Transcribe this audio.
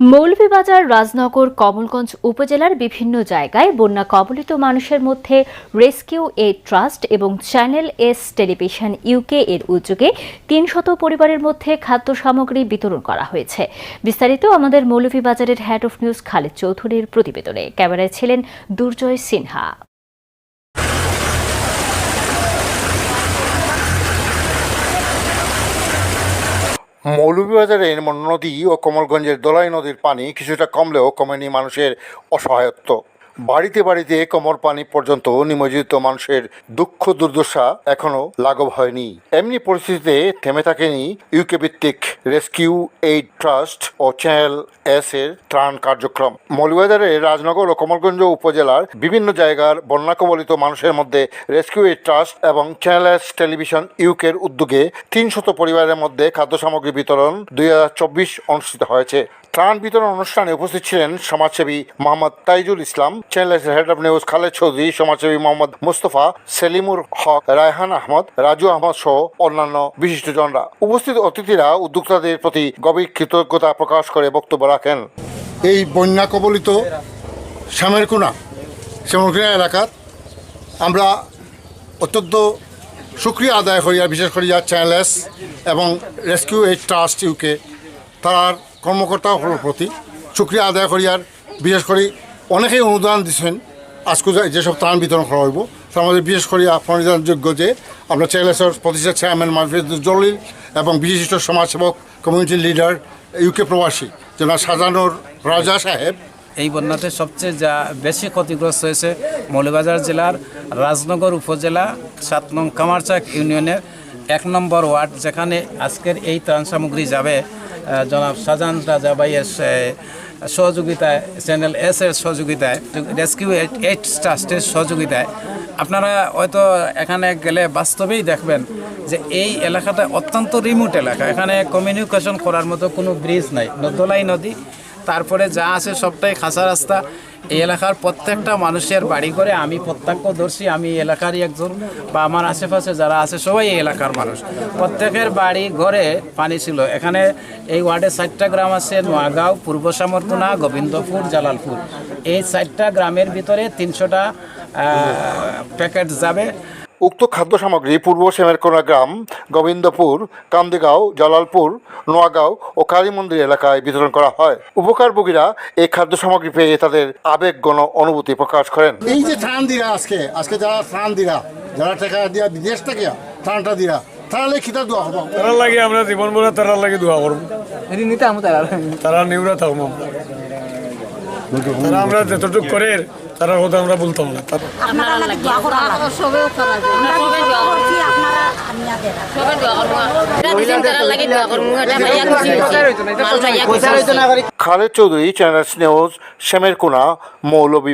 মৌলভীবাজার রাজনগর কমলগঞ্জ উপজেলার বিভিন্ন জায়গায় বন্যা কবলিত মানুষের মধ্যে রেস্কিউ এ ট্রাস্ট এবং চ্যানেল এস টেলিভিশন ইউকে এর উদ্যোগে তিন শত পরিবারের মধ্যে খাদ্য সামগ্রী বিতরণ করা হয়েছে। বিস্তারিত আমাদের মৌলভীবাজারের হেড অফ নিউজ খালেদ চৌধুরীর প্রতিবেদনে। ক্যামেরায় ছিলেন দুর্জয় সিনহা। মৌলভীবাজারের নদী ও কমলগঞ্জের দোলাই নদীর পানি কিছুটা কমলেও কমেনি মানুষের অসহায়ত্ব। বাড়িতে বাড়িতে কমর পানি পর্যন্ত নিমজ্জিত মানুষের দুঃখ দুর্দশা এখনও লাঘব হয়নি। এমনি পরিস্থিতিতে থেমে থাকেনি ইউকে ভিত্তিক রেস্কিউ এইড ট্রাস্ট ও চ্যানেল এস এর ত্রাণ কার্যক্রম। মৌলভীবাজারের রাজনগর ও কমলগঞ্জ উপজেলার বিভিন্ন জায়গার বন্যা কবলিত মানুষের মধ্যে রেস্কিউ এইড ট্রাস্ট এবং চ্যানেল এস টেলিভিশন ইউকের উদ্যোগে তিনশত পরিবারের মধ্যে খাদ্য সামগ্রী বিতরণ দুই হাজার চব্বিশ অনুষ্ঠিত হয়েছে। ত্রাণ বিতরণ অনুষ্ঠানে উপস্থিত ছিলেন সমাজসেবী মোহাম্মদ তাইজুল ইসলাম চ্যানেলের head of news Khaled Chowdhury, সমাজসেবী মোহাম্মদ মুস্তফা, সেলিমুর হক, রায়হান আহমদ, রাজু আহমদ সহ অন্যান্য বিশিষ্টজনরা। উপস্থিত অতিথিরা উদ্যোক্তাদের প্রতি গভীর কৃতজ্ঞতা প্রকাশ করে বক্তব্য রাখেন। এই বন্যা কবলিত শ্যামেরকুনা শ্যামেরকুনা এলাকাত আমরা অত্যন্ত সুক্রিয়া আদায় করিয়া বিশেষ করিয়া চ্যানেলস এবং রেস্কিউ এইড ট্রাস্ট ইউকে তার কর্মকর্তাসকলের প্রতি। সুক্রিয়া আদায় করিয়ার বিশেষ করে অনেকেই অনুদান দিচ্ছেন আজকে যেসব ত্রাণ বিতরণ করা হইব, তার মধ্যে বিশেষ করে আপনার যোগ্য যে আমরা চ্যানেলসের প্রতিষ্ঠা চেয়ারম্যান মাহফিজুল জলিল এবং বিশিষ্ট সমাজসেবক কমিউনিটি লিডার ইউকে প্রবাসী, জনাব সাজানুর রাজা সাহেব। এই বন্যাতে সবচেয়ে যা বেশি ক্ষতিগ্রস্ত হয়েছে মৌলভীবাজার জেলার রাজনগর উপজেলা সাত নং কামারচাক ইউনিয়নের এক নম্বর ওয়ার্ড, যেখানে আজকের এই ত্রাণ সামগ্রী যাবে। জনাব শাহজাহান রাজা ভাইয়ের সহযোগিতায়, চ্যানেল এস এর সহযোগিতায় রেস্কিউ এইট ট্রাস্টের সহযোগিতায়। আপনারা হয়তো এখানে গেলে বাস্তবেই দেখবেন যে এই এলাকাটা অত্যন্ত রিমোট এলাকা। এখানে কমিউনিকেশন করার মতো কোনো ব্রিজ নাই। নদলাই নদী তারপরে যা আছে সবটাই খাসা রাস্তা। এই এলাকার প্রত্যেকটা মানুষের বাড়ি করে আমি প্রত্যক্ষদর্শী, আমি এলাকারই একজন বা আমার আশেপাশে যারা আছে সবাই এই এলাকার মানুষ। প্রত্যেকের বাড়ি ঘরে পানি ছিল। এখানে এই ওয়ার্ডে চারটা গ্রাম আছে, নোয়াগাঁও, পূর্ব সামরকুনা গোবিন্দপুর, জালালপুর। এই চারটা গ্রামের ভিতরে তিনশোটা প্যাকেট যাবে। উক্ত খাদ্য সামগ্রী পূর্ব সেমেরকোনা গ্রাম গোবিন্দপুর কান্দিগাঁও জালালপুর নোয়াগাঁও ও কালী মন্দির এলাকায় বিতরণ করা হয়। উপকারভোগীরা এই খাদ্য সামগ্রী পেয়ে তাদের আবেগগণ অনুভূতি প্রকাশ করেন। এই যে ত্রাণ দিরা আজকে আজকে যারা ত্রাণ দিরা যারা টাকা দিয়া বিদেশ থেকে ত্রাণটা দিরা তাহলে খিতা দেওয়া হব তারার লাগে আমরা জীবন ভরা তারার লাগে দোয়া করব। তারা নিউরা থাকব। তারা আমরা যতটুকু করে তারা কথা আমরা বলতাম না আপনারা দোয়া করা সবে করা আমরা সবে দোয়া করছি আপনারা আনিয়া দেন সবে দোয়া করব খালেদ চৌধুরী চ্যানেল নিউজ শ্যামের কোনা মৌলভী